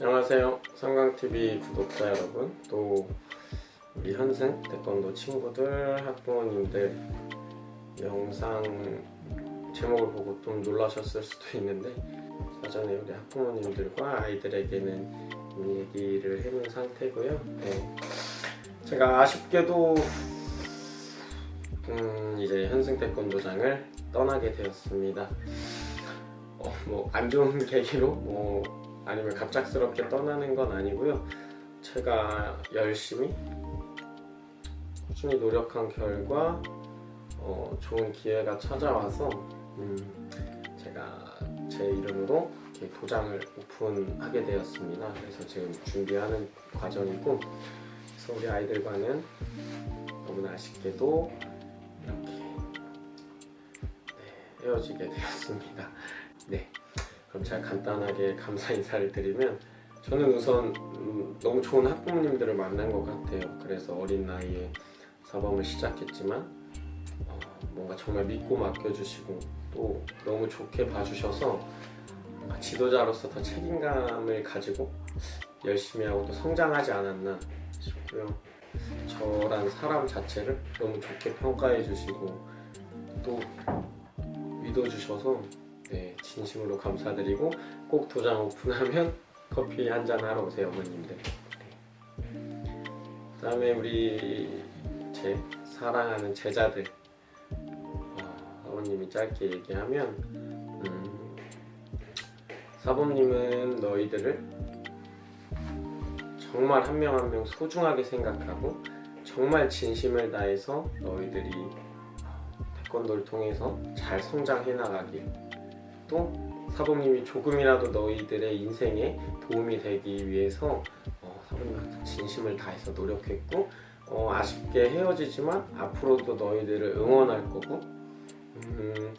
안녕하세요. 성강TV 구독자 여러분, 또 우리 현생 태권도 친구들, 학부모님들 영상 제목을 보고 좀 놀라셨을 수도 있는데 사전에 우리 학부모님들과 아이들에게는 이미 얘기를 해놓은 상태고요. 네. 제가 아쉽게도 음, 이제 현생 태권도장을 떠나게 되었습니다. 어, 뭐안 좋은 계기로 뭐 아니면 갑작스럽게 떠나는 건 아니고요. 제가 열심히 꾸준히 노력한 결과 어, 좋은 기회가 찾아와서 음, 제가 제 이름으로 도장을 오픈하게 되었습니다. 그래서 지금 준비하는 과정이고 그래서 우리 아이들과는 너무나 아쉽게도 이렇게 네, 헤어지게 되었습니다. 네. 그럼 제가 간단하게 감사 인사를 드리면 저는 우선 음, 너무 좋은 학부모님들을 만난 것 같아요. 그래서 어린 나이에 사범을 시작했지만 어, 뭔가 정말 믿고 맡겨주시고 또 너무 좋게 봐주셔서 지도자로서 더 책임감을 가지고 열심히 하고 또 성장하지 않았나 싶고요. 저란 사람 자체를 너무 좋게 평가해 주시고 또 믿어 주셔서 네, 진심으로 감사드리고 꼭 도장 오픈하면 커피 한 잔 하러 오세요 어머님들 네. 그 다음에 우리 제 사랑하는 제자들 어, 아버님이 짧게 얘기하면 음, 사범님은 너희들을 정말 한명 한 명 소중하게 생각하고 정말 진심을 다해서 너희들이 태권도를 통해서 잘 성장해 나가길 또 사범님이 조금이라도 너희들의 인생에 도움이 되기 위해서 어, 항상 진심을 다해서 노력했고 어, 아쉽게 헤어지지만 앞으로도 너희들을 응원할 거고 음,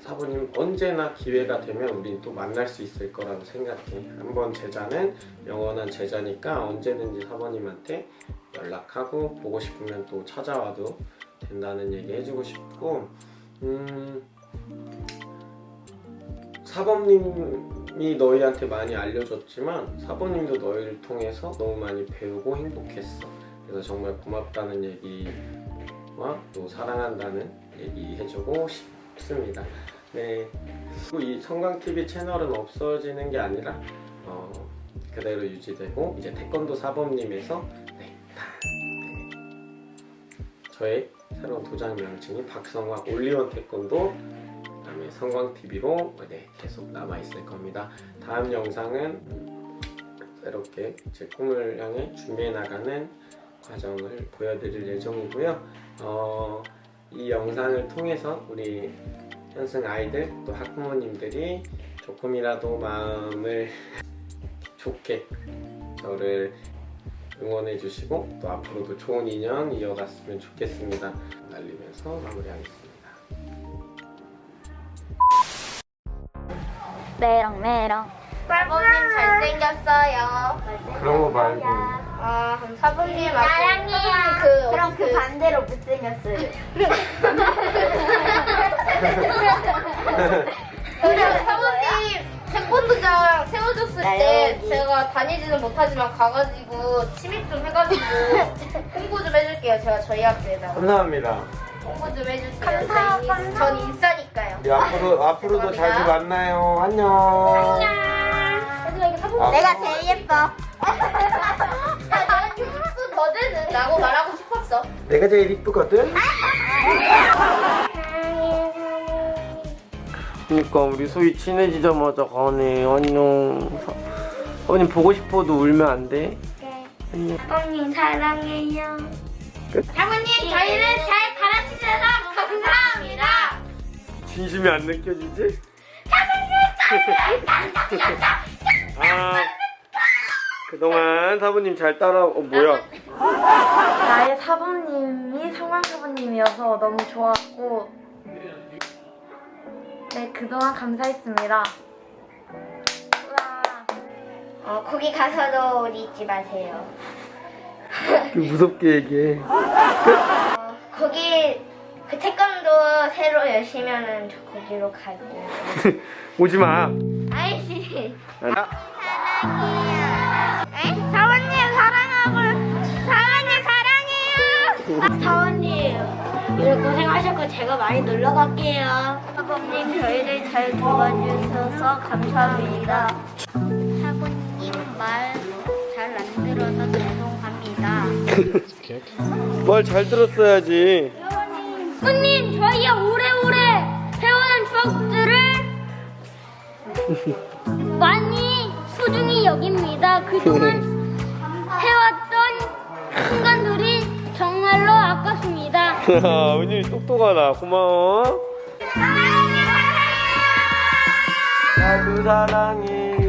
사부님 언제나 기회가 되면 우린 또 만날 수 있을 거라고 생각해. 한번 제자는 영원한 제자니까 언제든지 사부님한테 연락하고 보고 싶으면 또 찾아와도 된다는 얘기 해주고 싶고 음, 사범님이 너희한테 많이 알려줬지만 사범님도 너희를 통해서 너무 많이 배우고 행복했어. 그래서 정말 고맙다는 얘기와 또 사랑한다는 얘기 해주고 싶습니다. 네. 그리고 이 성광TV 채널은 없어지는 게 아니라 어, 그대로 유지되고 이제 태권도 사범님에서 네, 다, 네. 저의 새로운 도장 명칭이 박성화 올리원 태권도 그 다음에 성광TV로 네, 계속 남아 있을 겁니다. 다음 영상은 음, 새롭게 제 꿈을 향해 준비해 나가는 과정을 보여드릴 예정이고요. 어, 이 영상을 통해서 우리 현승 아이들 또 학부모님들이 조금이라도 마음을 좋게 저를 응원해 주시고 또 앞으로도 좋은 인연 이어갔으면 좋겠습니다. 날리면서 마무리하겠습니다. 메롱 메롱 사부님 잘생겼어요. 그런 거 말고 아, 그럼 사부님 사랑해요 그, 그럼 그 반대로 못생겼어요 근데 사부님 태권도장 세워줬을 때. 제가 다니지는 못하지만 가가지고 침입 좀 해가지고 홍보 좀 해줄게요. 제가 저희 학교에다가 감사합니다. 홍보 좀 해주세요. 감사- 저희- 전 앞으로 앞으로도 자주 만나요. 안녕. 얘들아 이거 아. 내가 제일 예뻐 야, 내가 큐스 더 되는 라고 말하고 싶었어. 내가 제일 이쁘거든. 그러니까 우리 소희 친해지자마자 가네. 안녕. 어머님 보고 싶어도 울면 안 돼. 안녕. 사범님 사랑해요 사부님 저희는 진심이 안 느껴지지? 아, 그동안 사부님 잘 따라. 어 뭐야? 나의 사부님이 성광 사부님이어서 너무 좋았고 네 그동안 감사했습니다. 우와. 어, 거기 가서도 우리 잊지 마세요 무섭게 얘기해. 어, 거기 그 태권도 새로 열시면은 저 거기로 갈게요 오지 마. 아이씨 아, 사모님 사랑하고 사모님 사랑해요. 사모님 오늘 고생하셨고 제가 많이 놀러 갈게요. 사모님 저희를 잘 도와주셔서 감사합니다. 사모님 말 잘 안 들어서 죄송합니다. 뭘 잘 들었어야지. 사모님 저희의 오래오래 해오는 추억들을 많이 소중히 여깁니다. 그동안 해왔던 순간들이 정말로 아깝습니다. 은율이 똑똑하다. 고마워. 나도 사랑해.